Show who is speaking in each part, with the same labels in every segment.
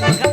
Speaker 1: Ha, ha, ha.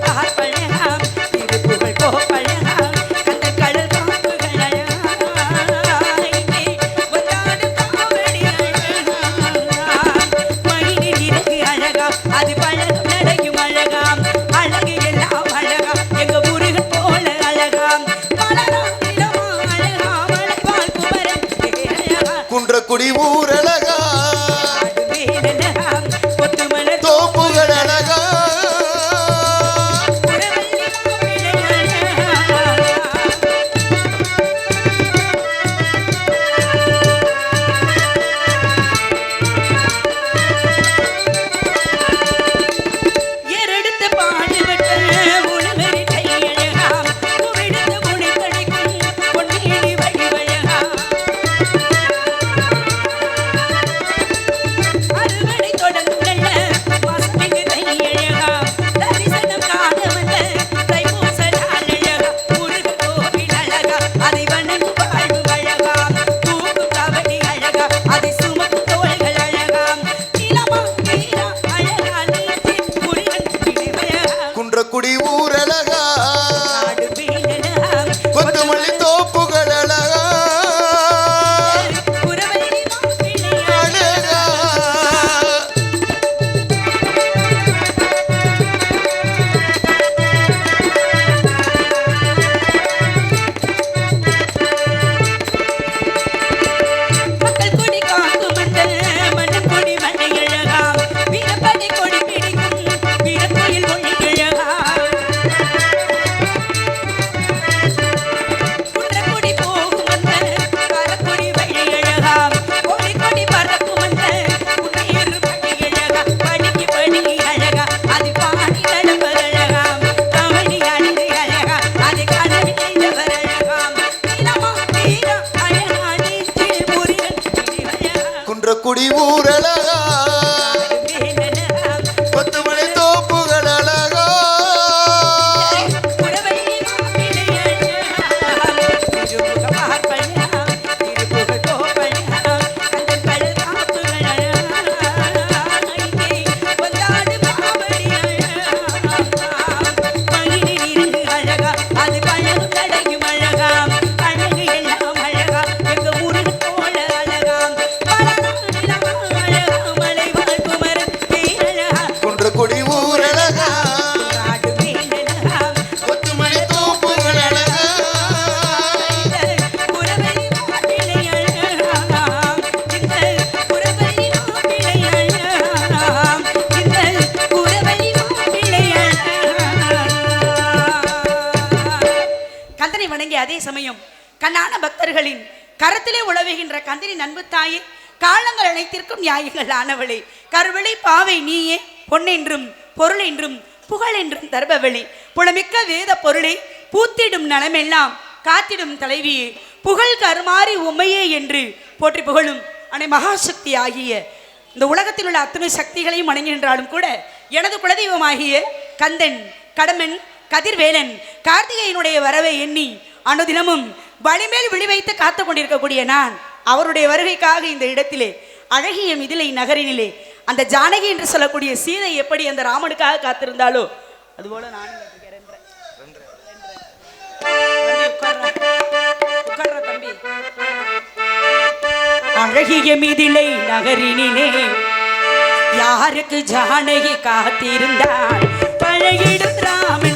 Speaker 1: கந்திரி நண்பு தாயே காலங்கள் அனைத்திற்கும் நியாயங்கள் ஆனவளே. கருவளை பாவை நீயே பொன்னென்றும் பொருள் என்றும் புகழ் என்றும் தருபவளே. புலமிக்க வேத பொருளை பூத்திடும் நலமெல்லாம் காத்திடும் தலைவியே. புகழ் கருமாறி உமையே என்று போற்றி புகழும் அனை மகாசக்தி ஆகிய இந்த உலகத்தில் உள்ள அத்தனை சக்திகளையும் வணங்குகின்றாலும் கூட எனது குலதெய்வமாகிய கந்தன் கடமன் கதிர்வேலன் கார்த்திகையினுடைய வரவை எண்ணி அனுதினமும் வழிமேல் விழி வைத்து காத்து கொண்டிருக்கக்கூடிய நான் அவருடைய வருகைக்காக இந்த இடத்திலே அழகிய மிதிலை நகரினிலே அந்த ஜானகி என்று சொல்லக்கூடிய சீதை எப்படி அந்த ராமனுக்காக காத்திருந்தாலோ அதுபோல நானும் அழகிய மிதிலை நகரினிலே யாருக்கு ஜானகி காத்திருந்தார் பழகிடும் ராமன்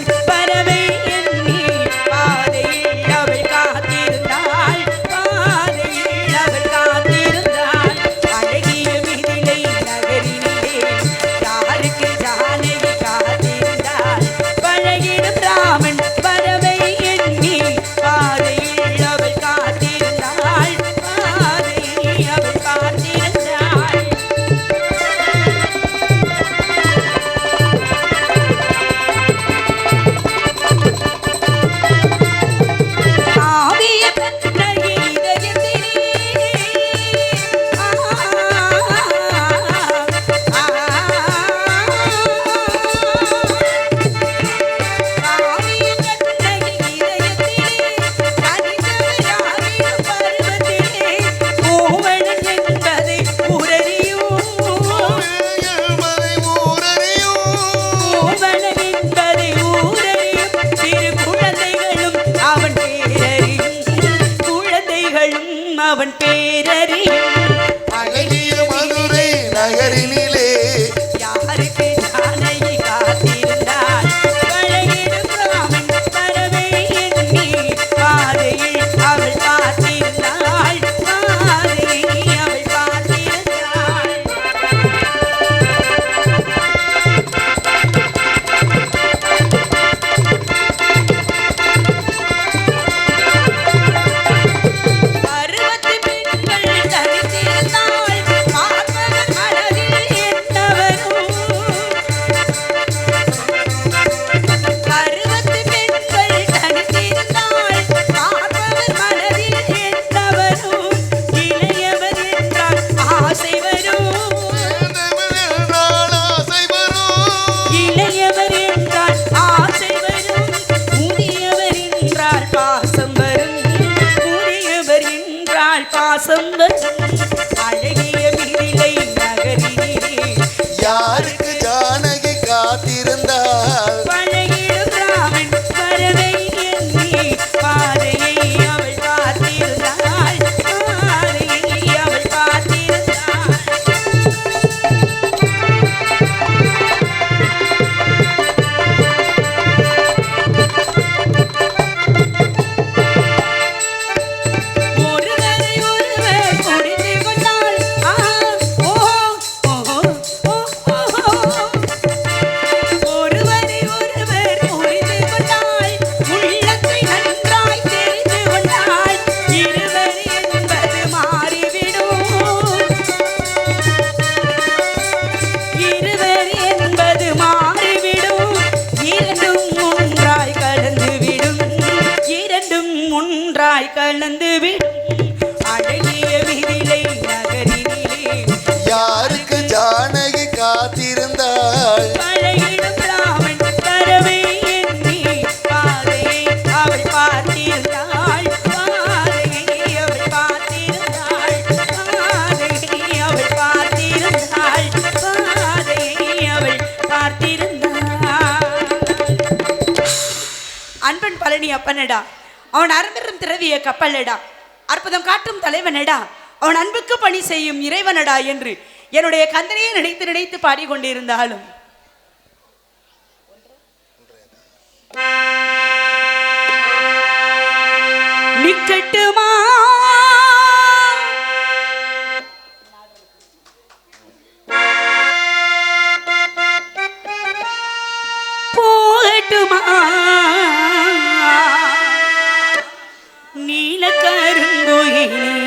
Speaker 1: தேவனடா அவன் அரும்பெரும் திரவிய கப்பலடா. அற்புதம் காட்டும் தலைவனடா. அவன் அன்புக்கு பணி செய்யும் இறைவனடா என்று என்னுடைய கந்தனையை நினைத்து நினைத்து பாடிக்கொண்டிருந்தாலும். நிக்கட்டுமா? Yeah.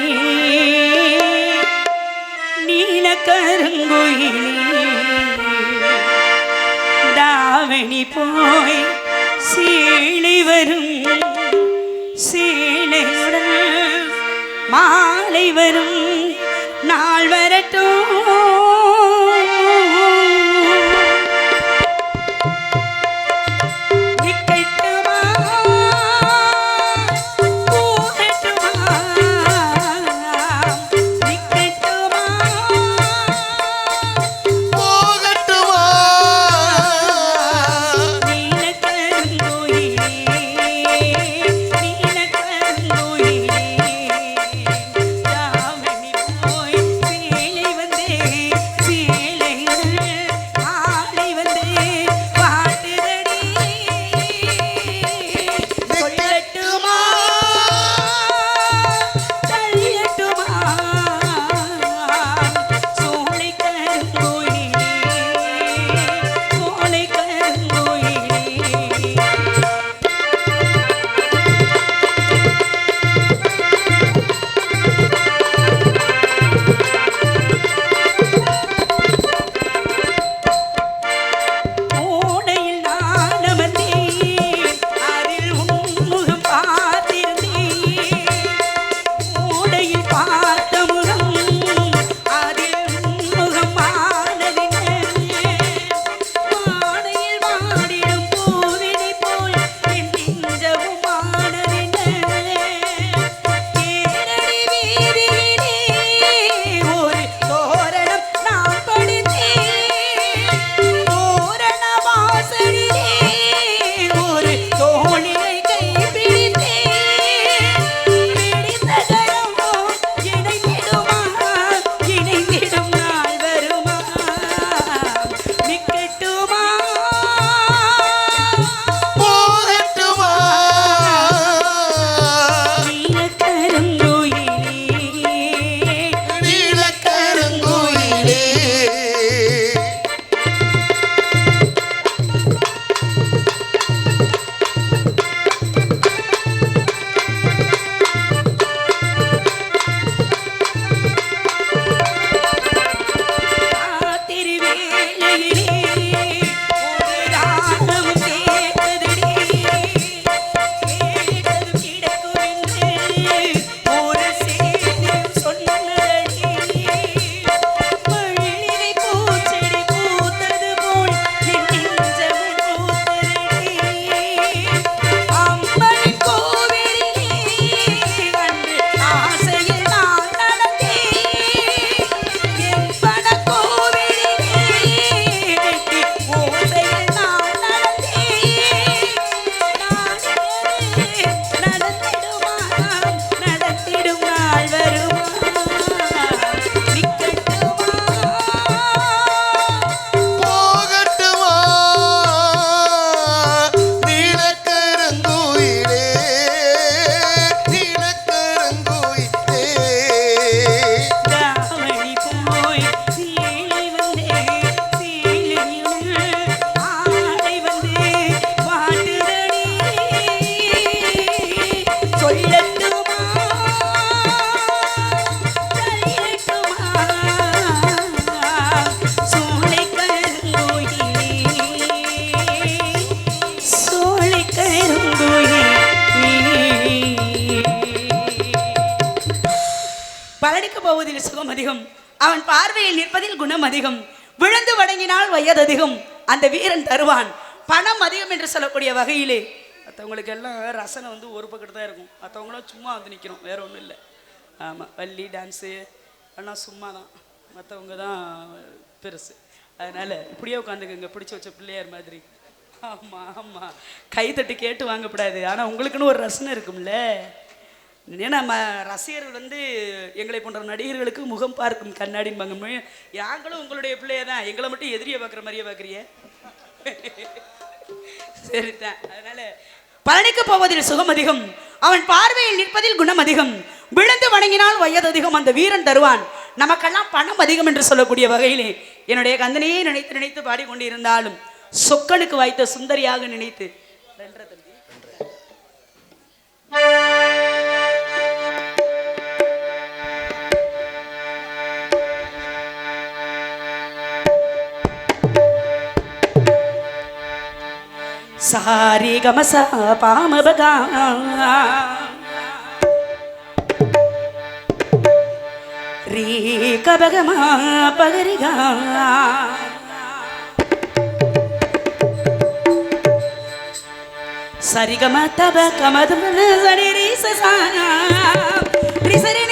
Speaker 1: சுகம் அதிகம் அவன் பார்வையில் நிற்பதில் குணம் அதிகம் விழுந்து வணங்கினால் வயது அதிகம் அந்த வீரன் தருவான். பணம் அதிகம் என்று சொல்லக்கூடிய வகையிலே. மற்றவங்களுக்கு எல்லாம் ரசனை வந்து ஒரு பக்கத்து தான் இருக்கும். மற்றவங்களும் சும்மா வந்து நிற்கிறோம் வேற ஒன்றும் இல்லை. ஆமாம் வள்ளி டான்ஸு எல்லாம் சும்மா தான் மற்றவங்க தான் பெருசு. அதனால் இப்படியே உட்காந்துக்குங்க. பிடிச்சி வச்ச பிள்ளையார் மாதிரி. ஆமாம் ஆமாம் கைத்தட்டு கேட்டு வாங்கக்கூடாது ஆனால் உங்களுக்குன்னு ஒரு ரசனை இருக்கும்ல. ஏன்னா நம்ம ரசிகர்கள் வந்து எங்களை போன்ற நடிகர்களுக்கு முகம் பார்க்கும் கண்ணாடிம்பாங்க யாங்களும் உங்களுடைய பிள்ளைய தான் எங்களை மட்டும் எதிரியை பார்க்குற மாதிரியே பார்க்குறிய? சரிதான். அதனால பழனிக்கு போவதில் சுகம் அதிகம். அவன் பார்வையில் நிற்பதில் குணம் அதிகம். விழுந்து வணங்கினால் வயது அதிகம். அந்த வீரன் தருவான். நமக்கெல்லாம் பணம் அதிகம் என்று சொல்லக்கூடிய வகையிலே என்னுடைய கந்தனையே நினைத்து நினைத்து பாடிக்கொண்டிருந்தாலும் சொக்கனுக்கு வாய்த்த சுந்தரியாக நினைத்து சாரி கமச பாமபகா ரீ கபகமா பகரிகா சரிகம தப கமதம் சரி ரீ சசா ரிசரணி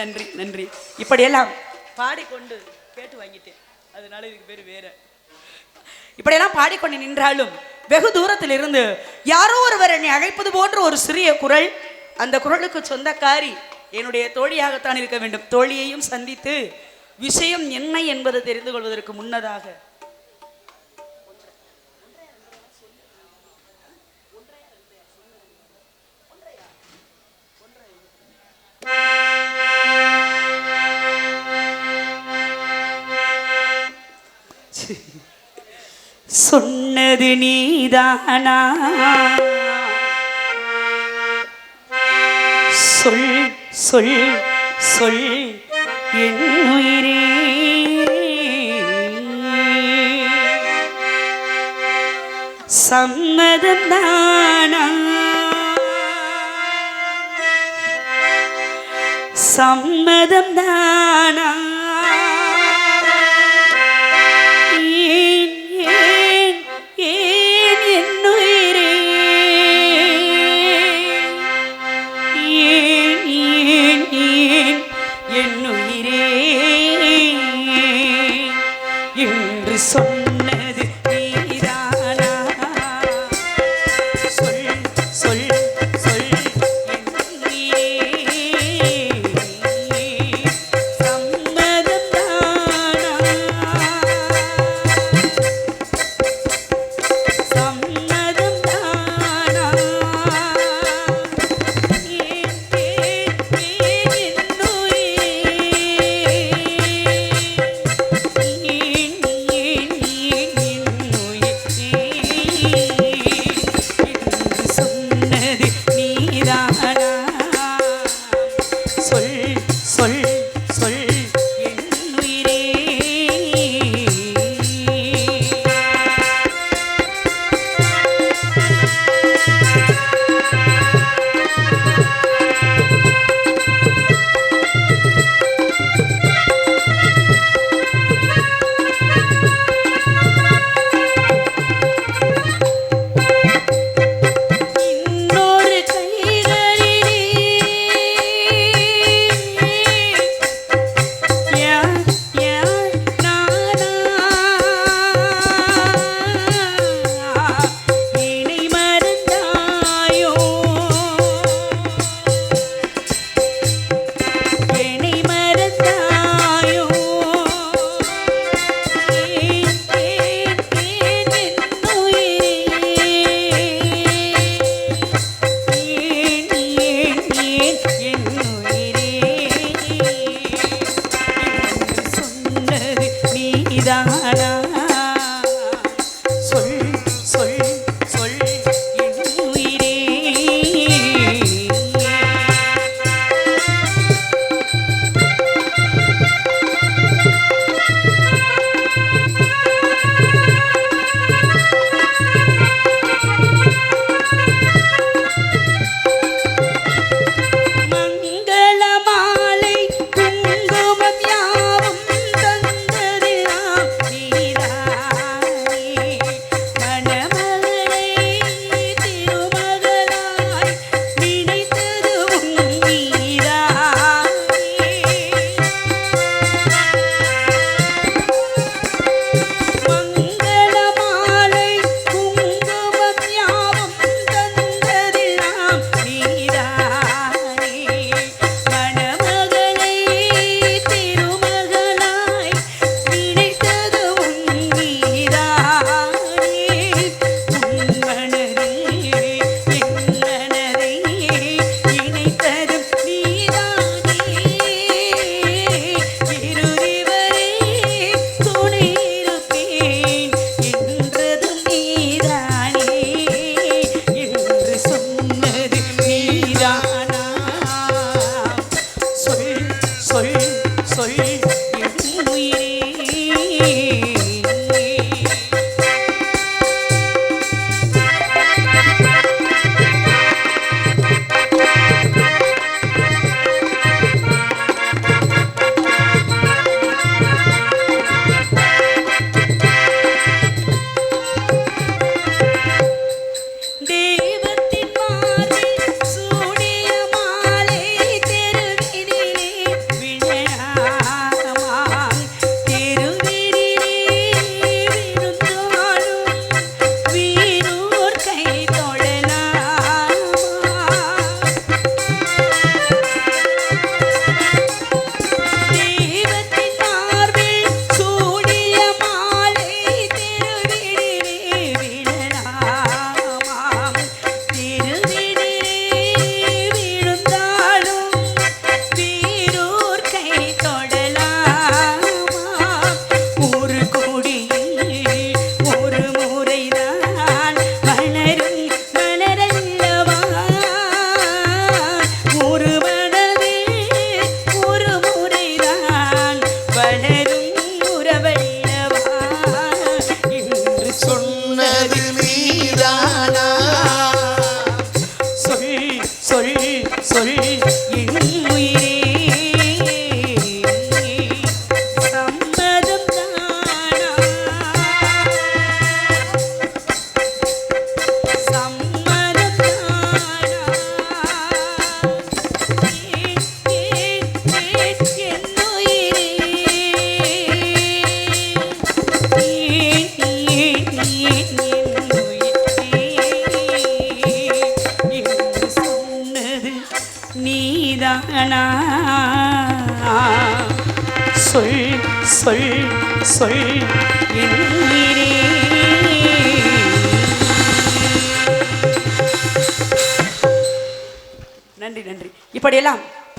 Speaker 1: நன்றி நன்றி. இப்படியெல்லாம் பாடிக்கொண்டு கேட்டு வாங்கிட்டேன். அதனால இதுக்கு பேர் வேற. இப்படியெல்லாம் பாடிக்கொண்டு நின்றாலும் வெகு தூரத்தில் இருந்து யாரோ ஒருவர் என்னை அழைப்பது போன்ற ஒரு சிறிய குரல் அந்த குரலுக்கு சொந்தக்காரி என்னுடைய தோழியாகத்தான் இருக்க வேண்டும். தோழியையும் சந்தித்து விஷயம் என்ன என்பது தெரிந்து கொள்வதற்கு முன்னதாக சொன்னது நீதானா? சொல் சொல் சொல் என் உயிரே. சம்மதம் தானா? சம்மதம் தானா?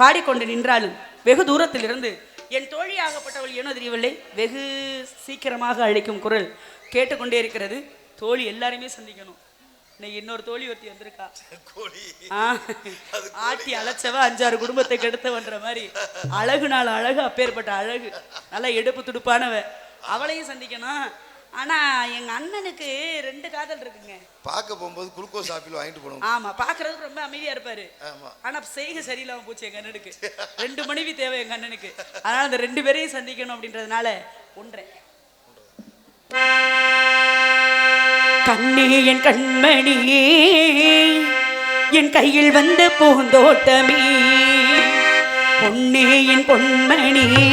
Speaker 1: பாடிக்கொண்டு நின்றாலும் வெகு தூரத்திலிருந்து என் தோழியாகப்பட்டவள் ஏனோ தெரியவில்லை. வெகு சீக்கிரமாக அழைக்கும் குரல் கேட்டுக்கொண்டே இருக்கிறது. தோழி எல்லாருமே சந்திக்கணும். இன்னைக்கு இன்னொரு தோழி ஒருத்தி வந்திருக்கா. ஆட்டி அழைச்சவ அஞ்சாறு குடும்பத்தை கெடுத்தவன்ற மாதிரி. அழகு நாள் அழகு அப்பேற்பட்ட அழகு. நல்லா எடுப்பு துடுப்பானவ. அவளையும் சந்திக்கணும். ஆனா எங்க அண்ணனுக்கு ரெண்டு காதல் இருக்குங்க.
Speaker 2: பார்க்க போகும்போது குளுக்கோஸ் ஆப்பிள் வாங்கிட்டு போனோம்
Speaker 1: ஆமா பாக்குறதுக்கு ரொம்ப அமைதியா இருப்பாரு. ஆனா செய்கை சரியில்லாம போச்சு எங்க அண்ணனுக்கு. ரெண்டு மனைவி தேவை எங்க அண்ணனுக்கு. அதனால அந்த ரெண்டு பேரையும் சந்திக்கணும் அப்படின்றதுனால ஒன்றேன் கண்ணே என் கண்மணியே என் கையில் வந்த பூந்தோட்டமே. பொன்னே என் பொன்மணியே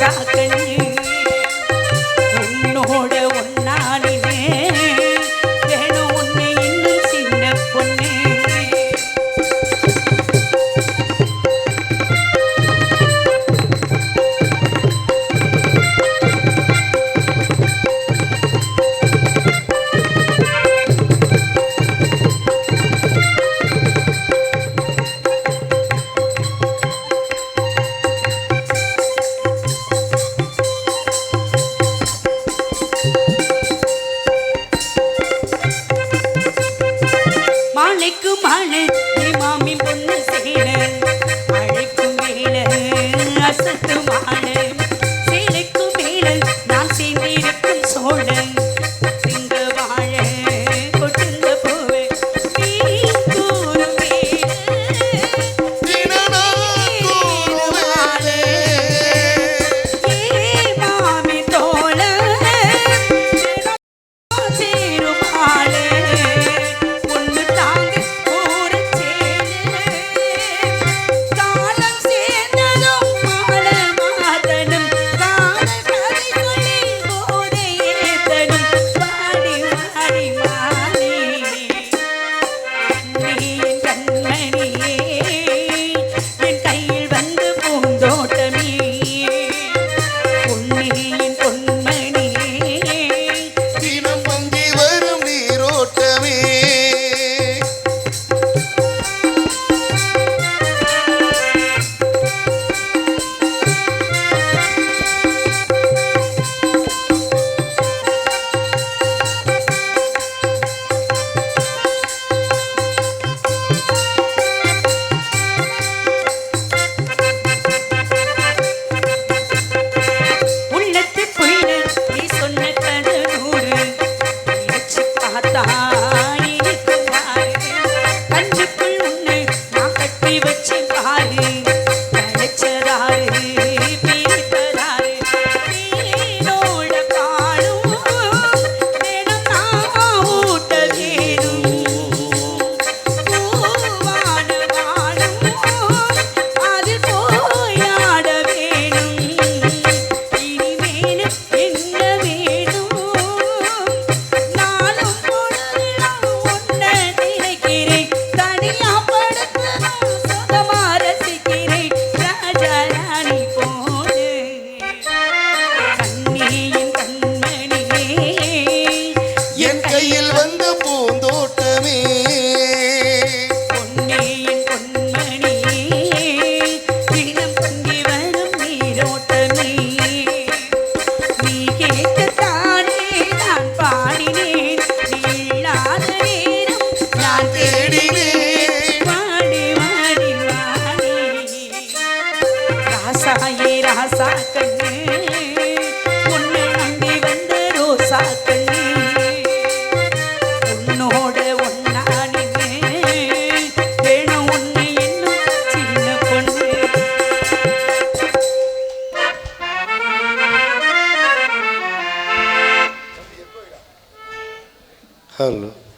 Speaker 1: வந்து